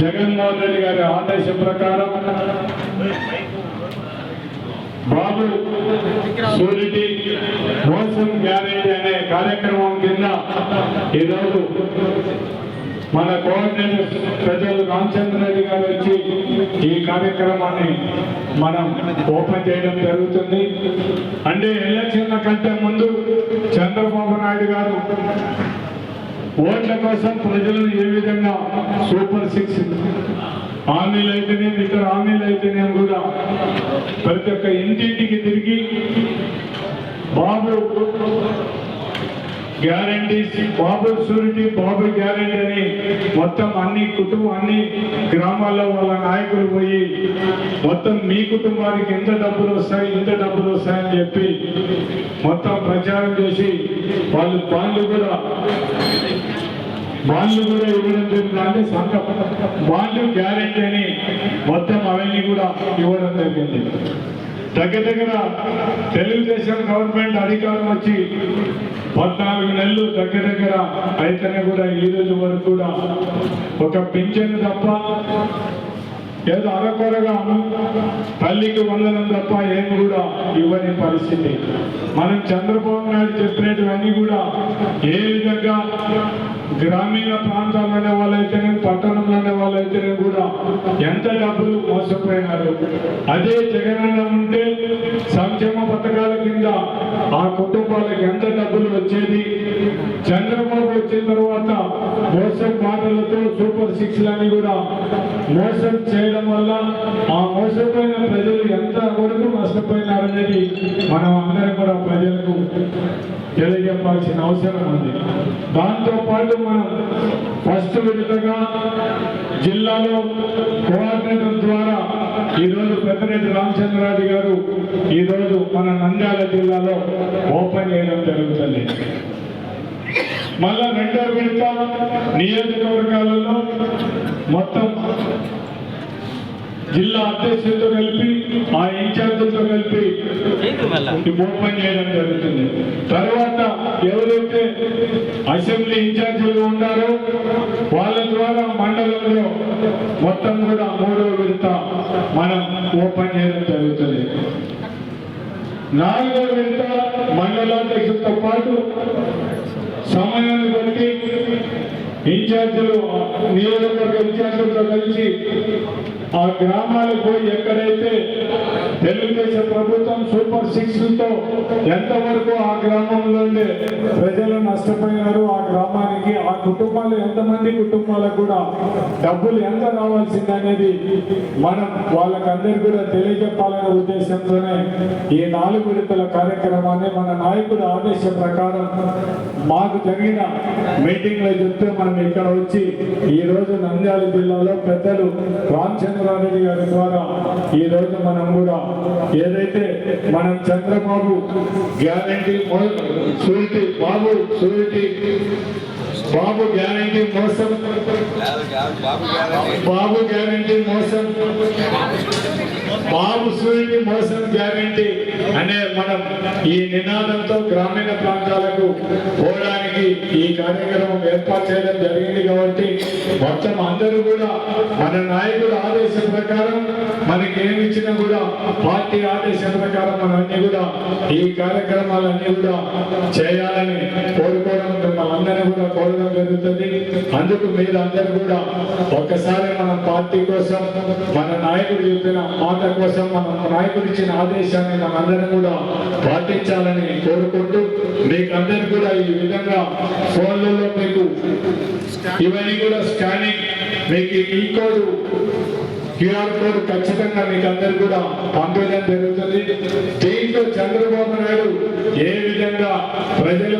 జగన్మోహన్ రెడ్డి గారి ఆదేశం ప్రకారం బాబు సూరిటీ మోసం గ్యారెంటీ అనే కార్యక్రమం కింద ఈరోజు మన కోఆర్డినేటర్ ప్రజలు రామచంద్ర రెడ్డి గారు వచ్చి ఈ కార్యక్రమాన్ని మనం ఓపెన్ చేయడం జరుగుతుంది. అంటే ఎలక్షన్ల కంటే ముందు చంద్రబాబు నాయుడు గారు ఓట్ల కోసం ప్రజలను ఏ విధంగా సూపర్ సిక్స్ ఆన్లైన్ అయితేనే ఇతర ఆన్లైన్ అయితేనే కూడా ప్రతి ఒక్క ఇంటింటికి తిరిగి Babu guarantees Babu surety Babu guarantee అని మొత్తం అన్ని కుటుంబం అన్ని గ్రామాల్లో వాళ్ళ నాయకులు పోయి మొత్తం మీ కుటుంబానికి ఎంత డబ్బులు వస్తాయి ఇంత డబ్బులు వస్తాయని చెప్పి మొత్తం ప్రచారం చేసి వాళ్ళు బాండ్లు కూడా బాండ్లు కూడా ఇవ్వడం జరిగింది. అంటే బాండ్లు గ్యారెంటీ అని మొత్తం అవన్నీ కూడా ఇవ్వడం జరిగింది. దగ్గర దగ్గర తెలుగుదేశం గవర్నమెంట్ అధికారం వచ్చి పద్నాలుగు నెలలు దగ్గర దగ్గర అయితేనే కూడా ఈ రోజు వరకు కూడా ఒక పింఛన్ తప్ప ఏదో అరకొరగా తల్లికి వందనం తప్ప ఏం కూడా ఇవ్వని పరిస్థితి. మనం చంద్రబాబు నాయుడు చెప్పినటువన్నీ కూడా ఏ విధంగా గ్రామీణ ప్రాంతాల్లోనే వాళ్ళైతేనే పట్టణంలోనే వాళ్ళైతేనే కూడా ఎంత డబ్బులు మోసపోయినారు. అదే జగనన్న ఉంటే సంక్షేమ పథకాల కింద ఆ కుటుంబాలకు ఎంత డబ్బులు వచ్చేది? చంద్రబాబు వచ్చిన తర్వాత మోసం మాటలతో సూపర్ సిక్స్ లని కూడా మోసం చేయడం వల్ల మోసపోయిన ప్రజలు ఎంత వరకు నష్టపోయినారనేది మనం అందరం కూడా ప్రజలకు తెలియజెప్పాల్సిన అవసరం ఉంది. దాంతోపాటు మనం ఫస్ట్ విడతగా జిల్లాలో కోఆర్డినేటర్ ద్వారా ఈరోజు పెద్దరెడ్డి రామచంద్రరాజు గారు ఈరోజు మన నంద్యాల జిల్లాలో ఓపెన్ చేయడం జరుగుతుంది. మళ్ళా రెండో విడత నియోజకవర్గాలలో మొత్తం జిల్లా అధ్యక్షులతో కలిపి ఆ ఇన్ఛార్జీలతో కలిపి ఓపెన్ చేయడం జరుగుతుంది. తర్వాత ఎవరైతే అసెంబ్లీ ఇన్ఛార్జీలు ఉన్నారో వాళ్ళ ద్వారా మండలంలో మొత్తం కూడా మూడో విడత మనం ఓపెన్ చేయడం జరుగుతుంది. నాలుగో విడత మండలాధ్యక్షులతో పాటు సమయాన్ని బట్టి ఇన్ఛార్జీలు నియోజకవర్గ ఇన్ఛార్జీలతో కలిసి ఆ గ్రామాలకు పోయి ఎక్కడైతే తెలుగుదేశం ప్రభుత్వం సూపర్ సిక్స్తో ఎంతవరకు ఆ గ్రామంలో ఉండే ప్రజలు నష్టపోయినారు ఆ గ్రామానికి ఆ కుటుంబాలు ఎంతమంది కుటుంబాలకు కూడా డబ్బులు ఎంత రావాల్సింది అనేది మనం వాళ్ళకందరికీ కూడా తెలియజెప్పాలనే ఉద్దేశంతోనే ఈ నాలుగు విడతల కార్యక్రమాన్ని మన నాయకుడు ఆదేశం ప్రకారం మాకు జరిగిన మీటింగ్లో చెప్తే మనం ఇక్కడ వచ్చి ఈ రోజు నంద్యాల జిల్లాలో పెద్దలు రామచంద్రారెడ్డి గారి ద్వారా ఈ రోజు మనం కూడా ఏదైతే మనం Chandrababu guarantee surety Babu surety Babu guarantee మోసం బాబు గ్యారంటీ మోసం బాబు సూర్యుడి మోసం గ్యారంటీ అనే మనం ఈ నినాదంతో గ్రామీణ ప్రాంతాలకు పోవడానికి ఈ కార్యక్రమం ఏర్పాటు చేయడం జరిగింది కాబట్టి మొత్తం అందరూ కూడా మన నాయకుడు ఆదేశం ప్రకారం మనకి ఏమి ఇచ్చినా కూడా పార్టీ ఆదేశం ప్రకారం మనన్నీ కూడా ఈ కార్యక్రమాలన్నీ కూడా చేయాలని కోరుకోవడం మిమ్మల్ని కూడా కోరడం జరుగుతుంది. అందుకు మీరు అందరూ కూడా ఒక్కసారి మన పార్టీ కోసం మన నాయకుడు చెప్పిన మాట కోసం మన నాయకుడు ఇచ్చిన ఆదేశాన్ని మనందరం కూడా పాటించాలని కోరుకుంటూ మీకు అందరికి కూడా ఈ విధంగా ఫోన్లలో మీకు ఇవన్నీ కూడా స్కానింగ్ మీకు ఈ కోడ్ క్యూఆర్ కోడ్ ఖచ్చితంగా మీకు అందరు కూడా పంపించడం జరుగుతుంది. దీంట్లో చంద్రబాబు నాయుడు ఏ విధంగా ప్రజలు